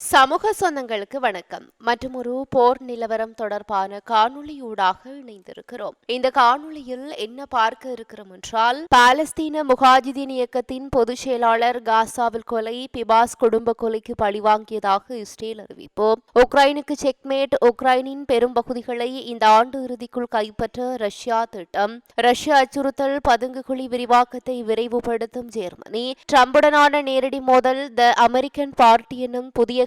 சமூக சொந்தங்களுக்கு வணக்கம். மற்றும் ஒரு போர் நிலவரம் தொடர்பான காணொளியூடாக இணைந்திருக்கிறோம். இந்த காணொளியில் என்ன பார்க்க இருக்கிறோம் என்றால் பாலஸ்தீன முகாஜிதீன் இயக்கத்தின் பொதுச் செயலாளர் காசாவில் கொலை பிபாஸ் குடும்ப கொலைக்கு பழிவாங்கியதாக இஸ்ரேல் அறிவிப்பு. உக்ரைனுக்கு செக்மேட் உக்ரைனின் பெரும் பகுதிகளை இந்த ஆண்டு இறுதிக்குள் கைப்பற்ற ரஷ்யா திட்டம். ரஷ்ய அச்சுறுத்தல் பதுங்குகுழி விரிவாக்கத்தை விரைவுபடுத்தும் ஜெர்மனி. ட்ரம்புடனான நேரடி மோதல் த அமெரிக்கன் பார்ட்டி எனும் புதிய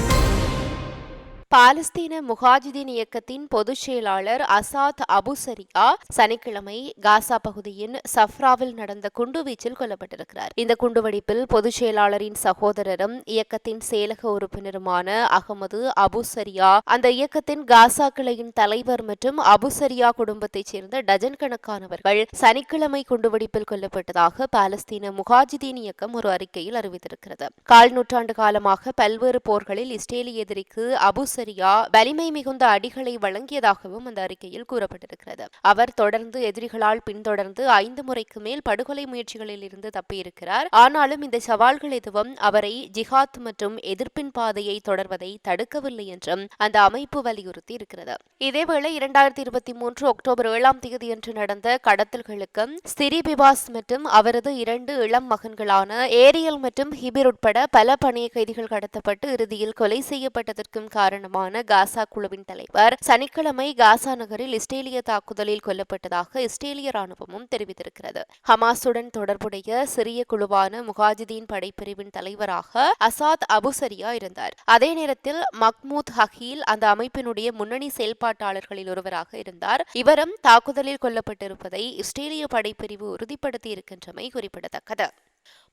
பாலஸ்தீன முகாஜிதீன் இயக்கத்தின் பொதுச் செயலாளர் அசாத் அபுசரியா சனிக்கிழமை காசா பகுதியின் சஃப்ராவில் நடந்த குண்டுவீச்சில் கொல்லப்பட்டிருக்கிறார். இந்த குண்டுவெடிப்பில் பொதுச் செயலாளரின் சகோதரரும் இயக்கத்தின் செயலக உறுப்பினருமான அகமது அபுசரியா அந்த இயக்கத்தின் காசா கிளையின் தலைவர் மற்றும் அபுசரியா குடும்பத்தைச் சேர்ந்த டஜன் கணக்கானவர்கள் சனிக்கிழமை குண்டுவெடிப்பில் கொல்லப்பட்டதாக பாலஸ்தீன முகாஜிதீன் இயக்கம் ஒரு அறிக்கையில் அறிவித்திருக்கிறது. கால் நூற்றாண்டு காலமாக பல்வேறு போர்களில் இஸ்ரேலிய எதிரிக்கு அபு சரியா? வலிமை மிகுந்த அடிகளை வழங்கியதாகவும் அந்த அறிக்கையில் கூறப்பட்டிருக்கிறது. அவர் தொடர்ந்து எதிரிகளால் பின்தொடர்ந்து ஐந்து முறைக்கு மேல் படுகொலை முயற்சிகளில் இருந்து தப்பியிருக்கிறார். ஆனாலும் இந்த சவால்கள் எதுவும் அவரை ஜிஹாத் மற்றும் எதிர்ப்பின் பாதையை தொடர்வதை தடுக்கவில்லை என்றும் அந்த அமைப்பு வலியுறுத்தி இருக்கிறது. இதேவேளை இரண்டாயிரத்தி இருபத்தி மூன்று அக்டோபர் ஏழாம் தேதியன்று நடந்த கடத்தல்களுக்கு ஸ்திரி பிபாஸ் மற்றும் அவரது இரண்டு இளம் மகன்களான ஏரியல் மற்றும் ஹிபிர் உட்பட பல பணைய கைதிகள் கடத்தப்பட்டு இறுதியில் கொலை செய்யப்பட்டதற்கும் காரணம் காரணமான காசா குழுவின் தலைவர் சனிக்கிழமை காசா நகரில் இஸ்ரேலிய தாக்குதலில் கொல்லப்பட்டதாக இஸ்ரேலிய ராணுவமும் தெரிவித்திருக்கிறது. ஹமாஸுடன் தொடர்புடைய சிறிய குழுவான முகாஜிதீன் படைப்பிரிவின் தலைவராக அசாத் அபுசரியா இருந்தார். அதே நேரத்தில் மக்மூத் ஹகீல் அந்த அமைப்பினுடைய முன்னணி செயல்பாட்டாளர்களில் ஒருவராக இருந்தார். இவரும் தாக்குதலில் கொல்லப்பட்டிருப்பதை இஸ்ரேலிய படைப்பிரிவு உறுதிப்படுத்தி இருக்கின்றமை குறிப்பிடத்தக்கது.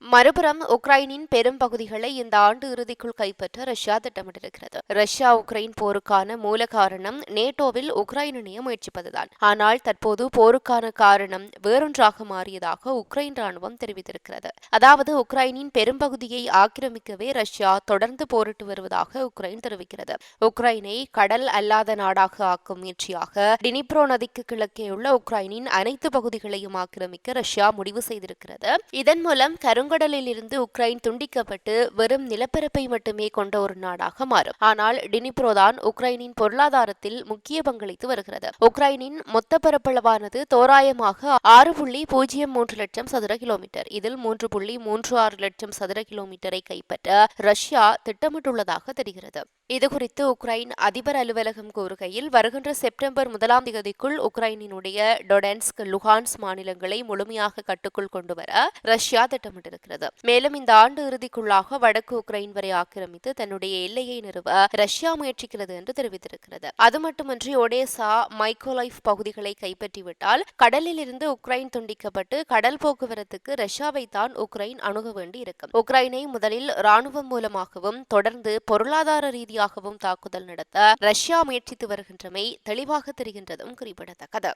மறுபுறம் உக்ரைனின் பெரும் பகுதிகளை இந்த ஆண்டு இறுதிக்குள் கைப்பற்ற ரஷ்யா திட்டமிட்டிருக்கிறது. ரஷ்யா உக்ரைன் போருக்கான மூல காரணம் நேட்டோவில் உக்ரைன் இணைய முயற்சிப்பதுதான். ஆனால் தற்போது போருக்கான காரணம் வேறொன்றாக மாறியதாக உக்ரைன் ராணுவம் தெரிவித்திருக்கிறது. அதாவது உக்ரைனின் பெரும்பகுதியை ஆக்கிரமிக்கவே ரஷ்யா தொடர்ந்து போரிட்டு வருவதாக உக்ரைன் தெரிவிக்கிறது. உக்ரைனை கடல் அல்லாத நாடாக ஆக்கும் முயற்சியாக டினிப்ரோ நதிக்கு கிழக்கே உள்ள உக்ரைனின் அனைத்து பகுதிகளையும் ஆக்கிரமிக்க ரஷ்யா முடிவு செய்திருக்கிறது. இதன் மூலம் பெருங்கடலில் இருந்து உக்ரைன் துண்டிக்கப்பட்டு வெறும் நிலப்பரப்பை மட்டுமே கொண்ட ஒரு நாடாக மாறும். ஆனால் டினிப்ரோதான் உக்ரைனின் பொருளாதாரத்தில் முக்கிய பங்களித்து வருகிறது. உக்ரைனின் மொத்த பரப்பளவானது தோராயமாக ஆறு புள்ளி பூஜ்ஜியம் மூன்று லட்சம் சதுர கிலோமீட்டர். இதில் மூன்று புள்ளி மூன்று ஆறு லட்சம் சதுர கிலோமீட்டரை கைப்பற்ற ரஷ்யா திட்டமிட்டுள்ளதாக தெரிகிறது. இதுகுறித்து உக்ரைன் அதிபர் அலுவலகம் கூறுகையில் வருகின்ற செப்டம்பர் முதலாம் தேதிக்குள் உக்ரைனினுடைய டொடென்ஸ்க் லுஹான்ஸ் மாநிலங்களை முழுமையாக கட்டுக்குள் கொண்டுவர ரஷ்யா திட்டமிட்டிருக்கிறது மேலும் இந்த ஆண்டு இறுதிக்குள்ளாக வடக்கு உக்ரைன் வரை ஆக்கிரமித்து தன்னுடைய எல்லையை நிறுவ ரஷ்யா முயற்சிக்கிறது என்று தெரிவித்திருக்கிறது. அது மட்டுமன்றி ஒடேசா மைக்கோலைஃப் பகுதிகளை கைப்பற்றிவிட்டால் கடலில் இருந்து உக்ரைன் துண்டிக்கப்பட்டு கடல் போக்குவரத்துக்கு ரஷ்யாவை தான் உக்ரைன் அணுக வேண்டி இருக்கும் உக்ரைனை முதலில் ராணுவம் மூலமாகவும் தொடர்ந்து பொருளாதார ரீதியாகவும் தாக்குதல் நடத்த ரஷ்யா முயற்சித்து வருகின்றமை தெளிவாக தெரிகின்றதும் குறிப்பிடத்தக்கது.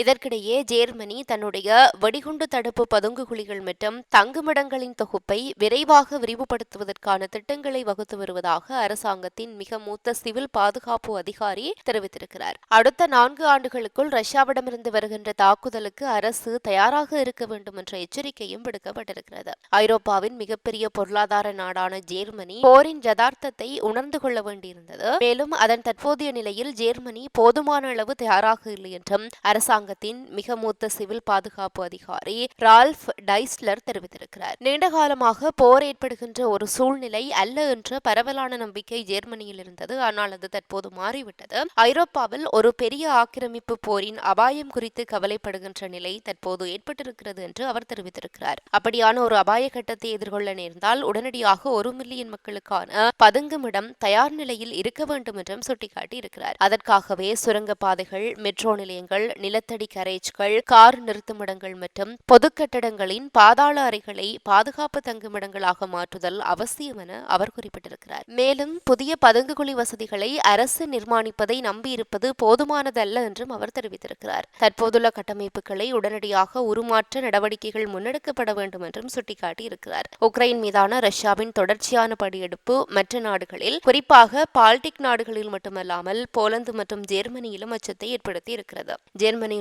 இதற்கிடையே ஜேர்மனி தன்னுடைய வெடிகுண்டு தடுப்பு பதுங்குகுழிகள் மற்றும் தங்குமிடங்களின் தொகுப்பை விரைவாக விரிவுபடுத்துவதற்கான திட்டங்களை வகுத்து வருவதாக அரசாங்கத்தின் மிக மூத்த சிவில் பாதுகாப்பு அதிகாரி தெரிவித்திருக்கிறார். அடுத்த நான்கு ஆண்டுகளுக்குள் ரஷ்யாவிடமிருந்து வருகின்ற தாக்குதலுக்கு அரசு தயாராக இருக்க வேண்டும் என்ற எச்சரிக்கையும் விடுக்கப்பட்டிருக்கிறது. ஐரோப்பாவின் மிகப்பெரிய பொருளாதார நாடான ஜேர்மனி போரின் யதார்த்தத்தை உணர்ந்து கொள்ள வேண்டியிருந்தது. மேலும் அதன் தற்போதைய நிலையில் ஜேர்மனி போதுமான அளவு தயாராக இல்லை என்றும் அரசாங்கம் அரசாங்கத்தின் மிக மூத்த சிவில் பாதுகாப்பு அதிகாரி ரால்ஃப் டைஸ்லர் தெரிவித்திருக்கிறார். நீண்ட காலமாக போர் ஏற்படுகின்ற ஒரு சூழ்நிலை அல்ல என்ற பரவலான நம்பிக்கை ஜெர்மனியில் இருந்தது. ஆனால் அது தற்போது மாறிவிட்டது. ஐரோப்பாவில் ஒரு பெரிய ஆக்கிரமிப்பு போரின் அபாயம் குறித்து கவலைப்படுகின்ற நிலை தற்போது ஏற்பட்டிருக்கிறது என்று அவர் தெரிவித்திருக்கிறார். அப்படியான ஒரு அபாய கட்டத்தை எதிர்கொள்ள நேர்ந்தால் உடனடியாக ஒரு மில்லியன் மக்களுக்கான பதுங்குமிடம் தயார் நிலையில் இருக்க வேண்டும் என்றும் சுட்டிக்காட்டி இருக்கிறார் அதற்காகவே சுரங்க பாதைகள் மெட்ரோ நிலையங்கள் நிலத்தடி அதிரடி கரேஜ்கள் கார் நிறுத்துமிடங்கள் மற்றும் பொது கட்டடங்களின் பாதாள அறைகளை பாதுகாப்பு தங்குமிடங்களாக மாற்றுதல் அவசியம் என அவர் குறிப்பிட்டிருக்கிறார். மேலும் புதிய பதுங்குகுழி வசதிகளை அரசு நிர்மாணிப்பதை நம்பியிருப்பது போதுமானதல்ல என்றும் அவர் தெரிவித்திருக்கிறார். தற்போதுள்ள கட்டமைப்புகளை உடனடியாக உருமாற்ற நடவடிக்கைகள் முன்னெடுக்கப்பட வேண்டும் என்றும் சுட்டிக்காட்டியிருக்கிறார். உக்ரைன் மீதான ரஷ்யாவின் தொடர்ச்சியான படியெடுப்பு மற்ற நாடுகளில் குறிப்பாக பால்டிக் நாடுகளில் மட்டுமல்லாமல் போலந்து மற்றும் ஜெர்மனியிலும் அச்சத்தை ஏற்படுத்தி இருக்கிறது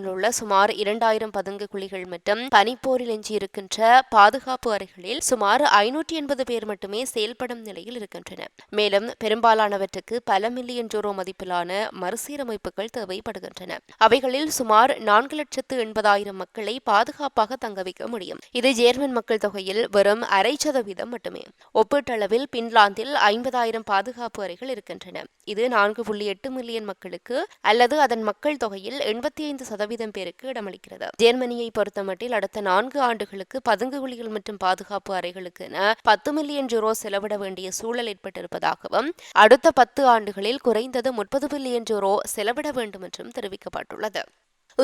உள்ள சுமார் இரண்டாயிரம் பதுங்கு குழிகள் மற்றும் பனிப்போரில் எஞ்சியிருக்கின்ற பாதுகாப்பு அறைகளில் சுமார் ஐநூற்றி எண்பது பேர் மட்டுமே செயல்படும் நிலையில் இருக்கின்றன. மேலும் பெரும்பாலானவற்றுக்கு பல மில்லியன் ஜூரோ மதிப்பிலான மறுசீரமைப்புகள் தேவைப்படுகின்றன. அவைகளில் சுமார் நான்கு லட்சத்து எண்பதாயிரம் மக்களை பாதுகாப்பாக தங்க வைக்க முடியும். இது ஜேர்மன் மக்கள் தொகையில் வெறும் அரை சதவீதம் மட்டுமே. ஒப்பீட்டளவில் பின்லாந்தில் ஐம்பதாயிரம் பாதுகாப்பு அறைகள் இருக்கின்றன. இது நான்கு புள்ளி எட்டு மில்லியன் மக்களுக்கு அல்லது அதன் மக்கள் தொகையில் எண்பத்தி ஐந்து சதவீதம் பேருக்கு இடமளிக்கிறது. ஜெர்மனியை பொறுத்தமட்டில் அடுத்த நான்கு ஆண்டுகளுக்கு பதுங்குகுழிகள் மற்றும் பாதுகாப்பு அறைகளுக்கு என பத்து மில்லியன் ஜூரோ செலவிட வேண்டிய சூழல் ஏற்பட்டிருப்பதாகவும் அடுத்த பத்து ஆண்டுகளில் குறைந்தது முப்பது பில்லியன் ஜூரோ செலவிட வேண்டும் என்றும் தெரிவிக்கப்பட்டுள்ளது.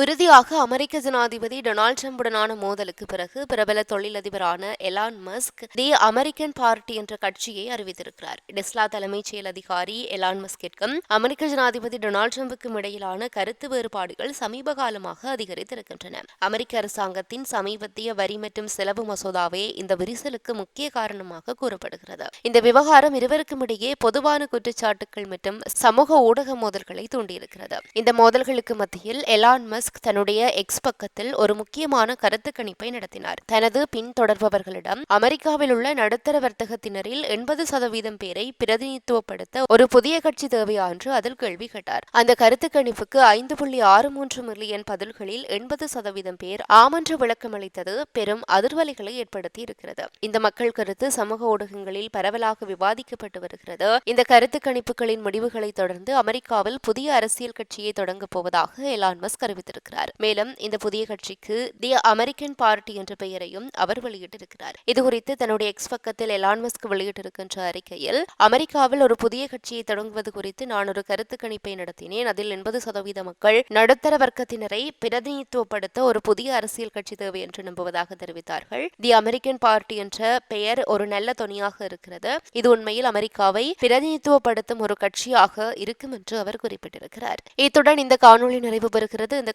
இறுதியாக அமெரிக்க ஜனாதிபதி டொனால்ட் ட்ரம்புடனான மோதலுக்கு பிறகு பிரபல தொழிலதிபரான Elon Musk the American party என்ற கட்சியை அறிவித்திருக்கிறார். டெஸ்லா தலைமைச் செயல் அதிகாரி எலான் மஸ்கிற்கும் அமெரிக்க ஜனாதிபதி டொனால்ட் ட்ரம்புக்கும் இடையிலான கருத்து வேறுபாடுகள் சமீப காலமாக அதிகரித்திருக்கின்றன. அமெரிக்க அரசாங்கத்தின் சமீபத்திய வரி மற்றும் செலவு மசோதாவே இந்த விரிசலுக்கு முக்கிய காரணமாக கூறப்படுகிறது. இந்த விவகாரம் இருவருக்கும் இடையே பொதுவான குற்றச்சாட்டுகள் மற்றும் சமூக ஊடக மோதல்களை தூண்டியிருக்கிறது. இந்த மோதல்களுக்கு மத்தியில் எலான் மஸ்க் தன்னுடைய எக்ஸ் பக்கத்தில் ஒரு முக்கியமான கருத்து கணிப்பை நடத்தினார். தனது பின்தொடர்பவர்களிடம் அமெரிக்காவில் உள்ள நடுத்தர வர்த்தகத்தினரில் எண்பது சதவீதம் பேரை பிரதிநிதித்துவப்படுத்த ஒரு புதிய கட்சி தேவையா என்று அதில் கேள்வி கேட்டார். அந்த கருத்து கணிப்புக்கு ஐந்து புள்ளி ஆறு மூன்று மில்லியன் பதில்களில் எண்பது சதவீதம் பேர் ஆமன்று விளக்கமளித்தது பெரும் அதிர்வலைகளை ஏற்படுத்தி இருக்கிறது. இந்த மக்கள் கருத்து சமூக ஊடகங்களில் பரவலாக விவாதிக்கப்பட்டு வருகிறது. இந்த கருத்து கணிப்புகளின் முடிவுகளை தொடர்ந்து அமெரிக்காவில் புதிய அரசியல் கட்சியை தொடங்கப் போவதாக எலான் மஸ்க் அறிவித்திருக்கிறார். மேலும் இந்த புதிய கட்சிக்கு தி அமெரிக்கன் பார்ட்டி என்ற பெயரையும் அவர் வெளியிட்டிருக்கிறார். இதுகுறித்து தன்னுடைய எக்ஸ் பக்கத்தில் எலான்மஸ்க் வெளியிட்டிருக்கின்ற அறிக்கையில் அமெரிக்காவில் ஒரு புதிய கட்சியை தொடங்குவது குறித்து நான் ஒரு கருத்து கணிப்பை நடத்தினேன். அதில் எண்பது சதவீத மக்கள் நடுத்தர வர்க்கத்தினரை பிரதிநிதித்துவப்படுத்த ஒரு புதிய அரசியல் கட்சி தேவை என்று நம்புவதாக தெரிவித்தார்கள். தி அமெரிக்கன் பார்ட்டி என்ற பெயர் ஒரு நல்ல துணியாக இருக்கிறது. இது உண்மையில் அமெரிக்காவை பிரதிநிதித்துவப்படுத்தும் ஒரு கட்சியாக இருக்கும் என்று அவர் குறிப்பிட்டிருக்கிறார். இத்துடன் இந்த காணொலி நிறைவு பெறுகிறது. இந்த